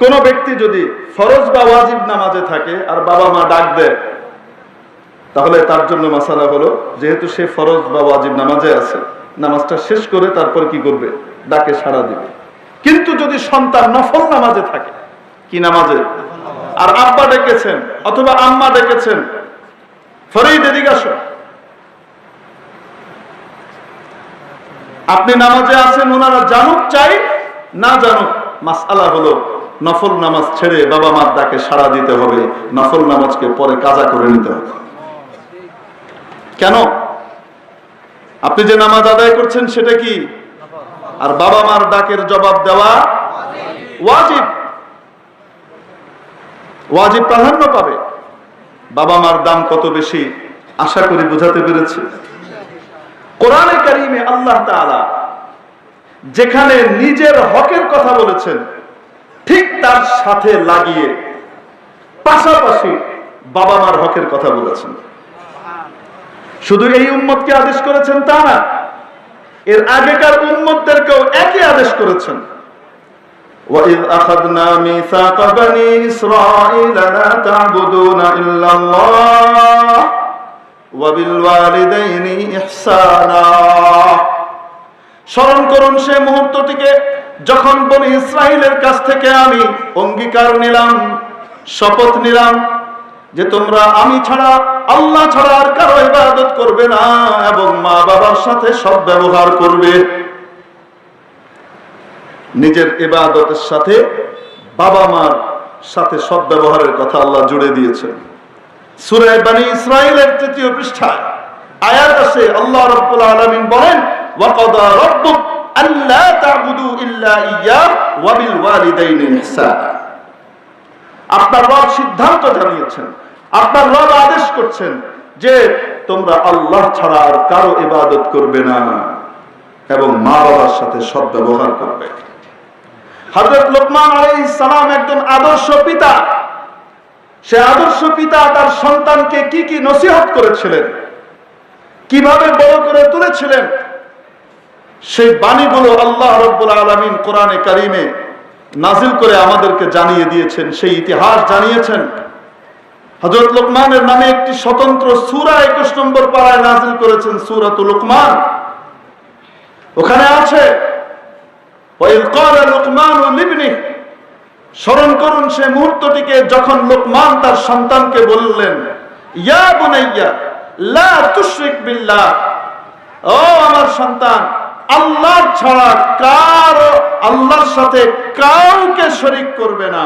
কোন ব্যক্তি যদি ফরজ বা ওয়াজিব নামাজে থাকে আর বাবা মা ডাক দেয়, তাহলে তার জন্য মাসালা হলো, যেহেতু সে ফরজ বা ওয়াজিব নামাজে আছে, নামাজটা শেষ করে তারপর কি করবে? ডাকে সাড়া দিবে। কিন্তু যদি সন্তান নফল নামাজে থাকে, কি নামাজে? আর আব্বা ডেকেছেন অথবা আম্মা ডেকেছেন, ফরিদ, এদিকে আসো। আপনি নামাজে আছেন, ওনারা জানুক, চাই, না জানুক, মাসালা হলো নফল নামাজ ছেড়ে বাবা মার ডাকে সাড়া দিতে হবে, নফল নামাজকে পরে কাজা করে নিতে হবে। কেন? আপনি যে নামাজ আদায় করছেন সেটা কি? আর বাবা মার ডাকের জবাব দেওয়া ওয়াজিব। ওয়াজিব প্রাধান্য পাবে। বাবা মার দাম কত বেশি? আশা করি বুঝাতে পেরেছি। কোরআনে কারিমে আল্লাহ তাআলা যেখানে নিজের হকের কথা বলেছেন ঠিক তার সাথে লাগিয়ে পাশাপাশি বাবা মার হকের কথা বলেছেন শুধু এই উম্মতকে আদেশ করেছেন তা না এর আগেকার উম্মতদেরকেও একই আদেশ করেছেন وَإِذْ أَخَذْنَا مِيثَاقَ بَنِي إِسْرَائِيلَ لَا تَعْبُدُونَ إِلَّا اللَّهَ وَبِالْوَالِدَيْنِ إِحْسَانًا স্মরণ করুন সে মুহূর্তটিকে যখন বনি ইসরায়েলের কাছ থেকে আমি অঙ্গীকার নিলাম, শপথ নিলাম যে তোমরা আমি ছাড়া, আল্লাহ ছাড়া আর কারও ইবাদত করবে না এবং মা বাবার সাথে সব ব্যবহার করবে। নিজের ইবাদতের সাথে বাবা মার সাথে সব ব্যবহারের কথা আল্লাহ জুড়ে দিয়েছেন। সূরা বানি ইসরাইলের তৃতীয় পৃষ্ঠায় আয়াত আছে আল্লাহ রাব্বুল আলামিন বলেন আল্লা তা'বুদু ইল্লা ইয়্যা ওয়া বিল ওয়ালিদাইনি ইহসানা। আপনার রব সিদ্ধান্ত জানিয়েছেন, আপনার রব আদেশ করছেন যে তোমরা আল্লাহ ছাড়া আর কারও ইবাদত করবে না এবং মা বাবার সাথে সৎ ব্যবহার করবে। হযরত লোকমান আলাইহিস সালাম একজন আদর্শ পিতা, সে আদর্শ পিতা তার সন্তানকে কি কি নসিহত করেছিলেন, কীভাবে বড় করে তুলেছিলেন সেই বাণীগুলো আল্লাহ রব্বুল আলমিন কোরআনে কারিমে নাজিল করে আমাদেরকে জানিয়ে দিয়েছেন, সেই ইতিহাস জানিয়েছেন। হজরত লোকমানের নামে একটি স্বতন্ত্র সুরা একুশ নম্বর পাড়ায় নাজিল করেছেন সুরাত লোকমান। ওখানে আছে স্মরণ করুন সে মুহূর্তটিকে যখন লোকমান তার সন্তানকে বললেন, ইয়া বুনাইয়া, লা তুশরিক বিল্লাহ ও আমার সন্তান আল্লাহ ছাড়া কারও আল্লাহর সাথে কাউকে শরিক করবে না।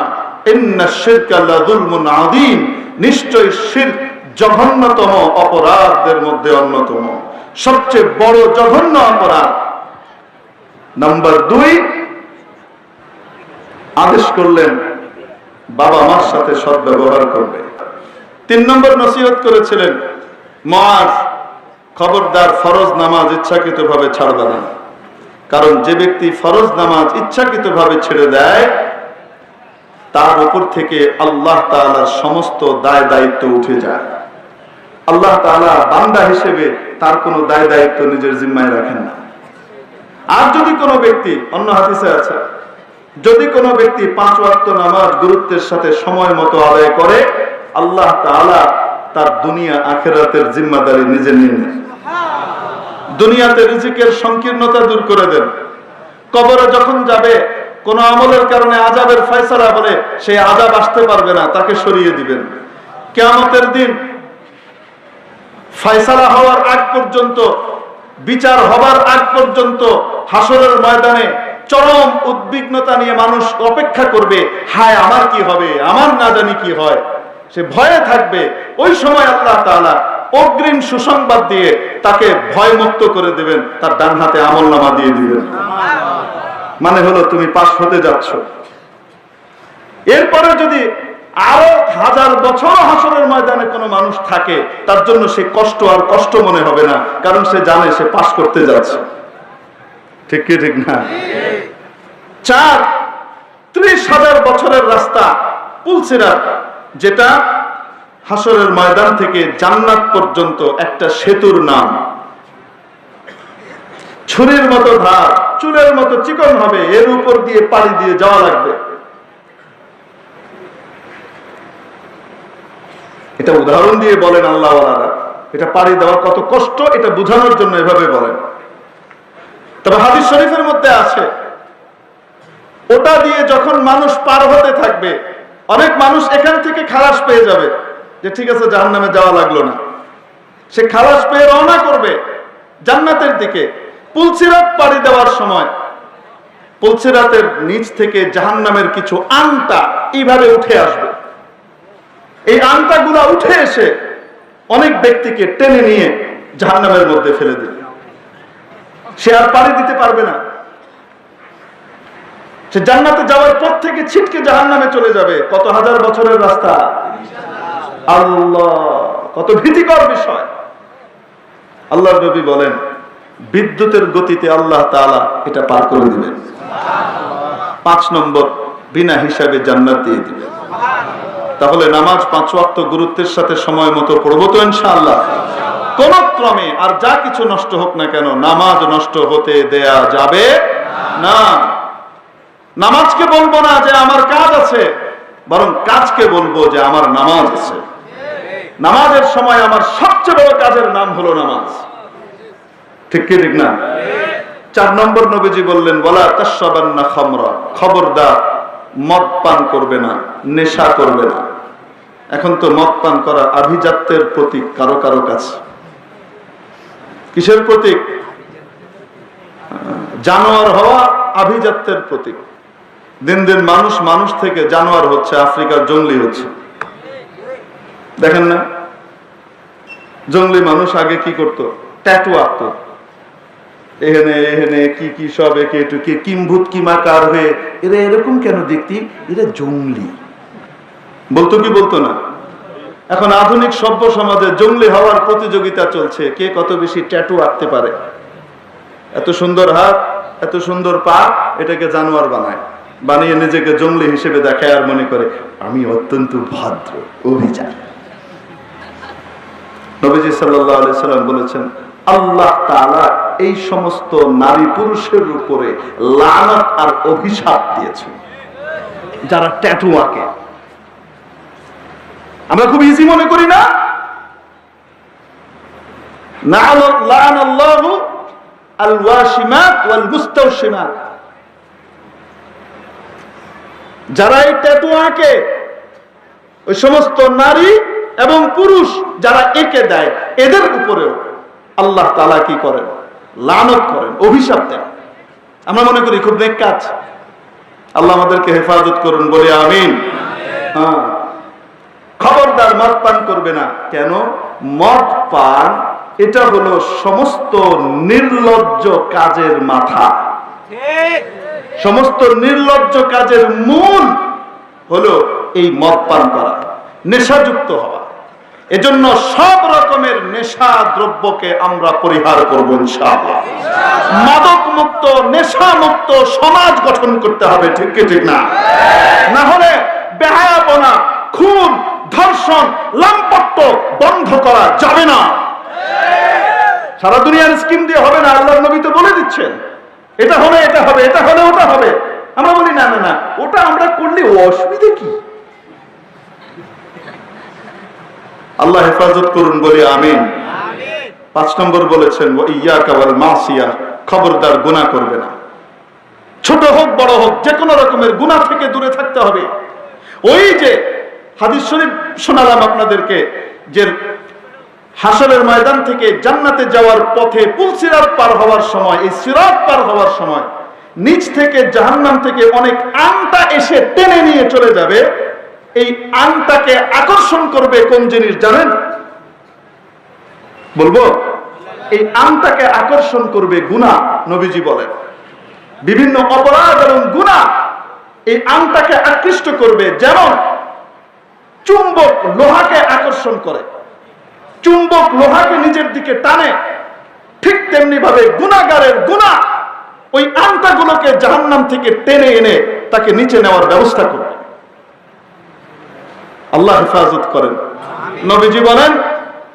জঘন্য অপরাধ। নাম্বার দুই, আদেশ করলেন বাবা মার সাথে সৎ ব্যবহার করবে। তিন নম্বর নসিহত করেছিলেন মাস খবরদার ফরজ নামাজ ইচ্ছাকৃত ভাবে ছাড়বে না। কারণ যে ব্যক্তি ফরজ নামাজ ইচ্ছাকৃত ভাবে ছেড়ে দেয়, তার উপর থেকে আল্লাহ তাআলার সমস্ত দায় দায়িত্ব উঠে যায়। আল্লাহ তাআলা বান্দা হিসেবে তার কোনো দায় দায়িত্ব নিজের জিম্মায় রাখেন না। আর যদি কোনো ব্যক্তি, অন্য হাদিসে আছে, যদি কোনো ব্যক্তি পাঁচ ওয়াক্ত নামাজ গুরুত্বের সাথে সময় মতো আদায় করে, আল্লাহ তাআলা তার দুনিয়া আখেরাতের জিম্মাদারি নিজে নিয়ে। দুনিয়াতে রিজিকের সংকীর্ণতা দূর করে দেন। কবরে যখন যাবে, কোন আমলের কারণে আজাবের ফয়সালা বলে সেই আজাব আসতে পারবে না, তাকে সরিয়ে দিবেন। কেয়ামতের দিন ফয়সালা হওয়ার আগ পর্যন্ত, বিচার হবার আগ পর্যন্ত হাসরের ময়দানে চরম উদ্বিগ্নতা নিয়ে মানুষ অপেক্ষা করবে, হায়, আমার কি হবে? আমার না জানি কি হয়। সে ভয়ে থাকবে। ওই সময় আল্লাহ তাআলা অগ্রিম সুসংবাদ দিয়ে তাকে ভয় মুক্ত করে দেবেন, তার ডান হাতে আমল নামা দিয়ে দিবেন। মানে হলো তুমি পাশ হতে যাচ্ছ। এরপরে যদি আরও হাজার বছর হাসরের ময়দানে কোনো মানুষ থাকে, তার জন্য সে কষ্ট আর কষ্ট মনে হবে না, কারণ সে জানে সে পাশ করতে যাচ্ছে। ঠিক কি, ঠিক না? চার, ত্রিশ হাজার বছরের রাস্তা, পুলসিরাত, যেটা হাসরের ময়দান থেকে জান্নাত পর্যন্ত একটা সেতুর নাম। ছুরির মতো ধার, চুলের মতো চিকন হবে, এর উপর দিয়ে পাড়ি দিয়ে যাওয়া লাগবে। এটা উদাহরণ দিয়ে বলেন আল্লাহ এটা পাড়ি দেওয়া কত কষ্ট, এটা বুঝানোর জন্য এভাবে বলেন। তবে হাদিস শরীফের মধ্যে আছে, ওটা দিয়ে যখন মানুষ পার হতে থাকবে, অনেক মানুষ এখান থেকে খালাস পেয়ে যাবে। যে ঠিক আছে জাহান নামে যাওয়া লাগল না। সে খালাস পেয়ে রওনা করবে জান্নাতের দিকে। পুলসিরাত পাড়ি দেওয়ার সময়, পুলসিরাতের নিচ থেকে জাহান নামের কিছু আংটা এইভাবে উঠে আসবে। এই আংটাগুলা উঠে এসে অনেক ব্যক্তিকে টেনে নিয়ে জাহান নামের মধ্যে ফেলে দিবে সে আর পাড়ি দিতে পারবে না। সে জান্নাতে যাওয়ার পর থেকে ছিটকে জাহান নামে চলে যাবে। কত হাজার বছরের রাস্তা? আল্লাহ, কত ভীতিকর বিষয়। আল্লাহ নবী বলেন, বিদ্যুতের গতিতে আল্লাহ তাআলা এটা পার করে দিবেন। পাঁচ নম্বর, বিনা হিসাবে জান্নাত দিয়ে দিবেন। তাহলে নামাজ পাঁচ ওয়াক্ত গুরুত্বের সাথে সময় মতো পড়ব তো ইনশাআল্লাহ। কোন ক্রমে আর যা কিছু নষ্ট হোক না কেন, নামাজ নষ্ট হতে দেয়া যাবে না। নামাজকে বলব না যে আমার কাজ আছে, বরং কাজকে বলব যে আমার নামাজ আছে। নামাজের সময় আমার সবচেয়ে বড় কাজের নাম হলো নামাজ। ঠিক কি, ঠিক না? চার নম্বর নবীজি বললেন বলা তাসাবান্না খামরা। খবরদার, মদ পান করবে না, নেশা করবে না। এখন তো মদ পান করা আভিজাত্যের প্রতীক, কারও কারও কাছে। কিসের প্রতীক? জানোয়ার হওয়া আভিজাত্যের প্রতীক। দিন দিন মানুষ মানুষ থেকে জানোয়ার হচ্ছে, আফ্রিকার জঙ্গলি হচ্ছে। দেখেন না? জঙ্গলি মানুষ আগে কি করত? ট্যাটু আঁকত। কি কি, সব একে কিম্ভূত হয়ে এরা এরকম কেন দেখতি? এরা জঙ্গলি। বলতো কি বলতো না? এখন আধুনিক সভ্য সমাজে জঙ্গলি হওয়ার প্রতিযোগিতা চলছে। কে কত বেশি ট্যাটু আঁকতে পারে? এত সুন্দর হাত, এত সুন্দর পা, এটাকে জানোয়ার বানায়। বানিয়ে নিজেকে জঙ্গলি হিসেবে দেখায় আর মনে করে, আমি অত্যন্ত ভদ্র অভিযান নবীজি সাল্লাহ আলি সাল্লাম বলেছেন, আল্লাহ তাআলা এই সমস্ত নারী পুরুষের উপরে লানত আর অভিশাপ দিয়েছেন। যারা ট্যাটু আঁকে। আমরা খুব ইজি মনে করি না? যারা এই ট্যাটু আঁকে, ওই সমস্ত নারী এবং পুরুষ যারা একে দেয়, এদের উপরেও আল্লাহ তালা কি করেন? লানত করেন, অভিশাপ দেন। আমরা মনে করি খুব নেক কাজ। আল্লাহ আমাদেরকে হেফাজত করুন, বলে আমিন। হ্যাঁ। খবরদার মদ পান করবে না। কেন? মদ পান, এটা হলো সমস্ত নির্লজ্জ কাজের মাথা। সমস্ত নির্লজ্জ কাজের মূল হলো এই মদ পান করা। নেশাযুক্ত হওয়া। এজন্য সব রকমের নেশা দ্রব্যকে আমরা পরিহার করব ইনশাআল্লাহ। মাদক মুক্ত নেশা মুক্ত সমাজ গঠন করতে হবে, ঠিক কি, ঠিক না? না হলে বেহায়াপনা, খুন, ধর্ষণ লাম্পট্য বন্ধ করা যাবে না। সারা দুনিয়ার স্কিম দিয়ে হবে না আল্লাহ নবী তো বলে দিচ্ছেন। এটা হলে এটা হবে, এটা হলে ওটা হবে। আমরা বলি, না না না, ওটা আমরা করলে অসুবিধে কি? আল্লাহ হেফাজত করুন, বলি আমিন। পাঁচ নম্বর বলেছেন ইয়া কাবাল মাসিয়া খবরদার গুণা করবে না। ছোট হোক, বড় হোক যে কোনো রকমের গুণা থেকে দূরে থাকতে হবে। ওই যে হাদিস শরীফ শোনালাম আপনাদেরকে, যে হাসরের ময়দান থেকে জান্নাতে যাওয়ার পথে পুলসিরাত পার হওয়ার সময়, এই সিরাত পার হওয়ার সময়, নিচ থেকে জাহান্নাম থেকে অনেক আমটা এসে টেনে নিয়ে চলে যাবে। এই আমটাকে আকর্ষণ করবে কোন জিনিস জানেন? বলব? এই আমটাকে আকর্ষণ করবে গুণা, নবীজি বলেন। বিভিন্ন অপরাধ এবং গুণা এই আমটাকে আকৃষ্ট করবে। যেমন চুম্বক লোহাকে আকর্ষণ করে। চুম্বক লোহাকে নিজের দিকে টানে। ঠিক তেমনি ভাবে গুণাগারের গুণা ওই আমটাগুলোকে জাহান্নাম থেকে টেনে এনে তাকে নিচে নেওয়ার ব্যবস্থা করবে। আল্লাহ হেফাজত করেন। নবীজি বলেন,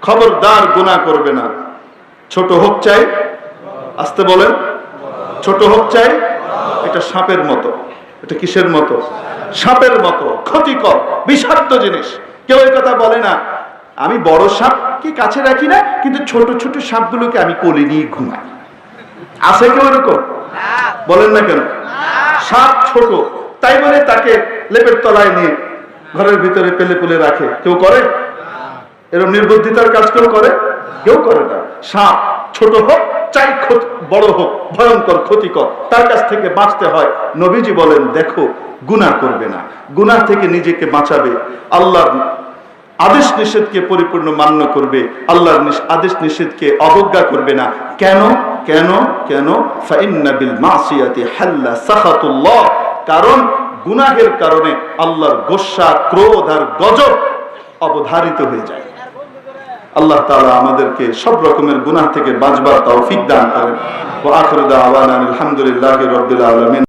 খবরদার গুণা করবে না। ছোট হোক চাই, আসতে বলেন, ছোট হোক চাই, এটা সাপের মতো। এটা কিসের মতো? সাপের মতো, ক্ষতিকর, বিষাক্ত জিনিস। কেউ এই কথা বলে না, আমি বড় সাপ কি কাছে রাখি না, কিন্তু ছোট ছোট সাপগুলোকে আমি কোলে নিয়ে ঘুমাই। আছে কেউ এরকম? বলেন না কেন? সাপ ছোট, তাই বলে তাকে লেপের তলায় নিয়ে ঘরের ভিতরে পেলে পেলে রাখে। কেউ করে? এরকম নির্বুদ্ধিতার কাজ কেউ করে? কেউ করে না। সাপ ছোট হোক, চাই বড় হোক, ভয়ঙ্কর, ক্ষতিকর। তার কাছ থেকে বাঁচতে হয়। নবীজি বলেন, দেখো, গুনাহ করবে না। গুনাহ থেকে নিজেকে বাঁচাবে। আল্লাহর আদেশ নিষেধকে পরিপূর্ণ মান্য করবে। আল্লাহর আদেশ নিষেধকে অবজ্ঞা করবে না। কেন? কেন? কেন? ফাইন্না বিল মাসিয়াতি হাল্লা সাখাতুল্লাহ। কারণ গুনাহের কারণে আল্লাহর গোসা, ক্রোধ আর গজব অবধারিত হয়ে যায়। আল্লাহ তালা আমাদেরকে সব রকমের গুনাহ থেকে বাঁচবার তৌফিক দান করেন। ওয়া আখিরু দাওয়ানা আলহামদুলিল্লাহি রাব্বিল আলামিন।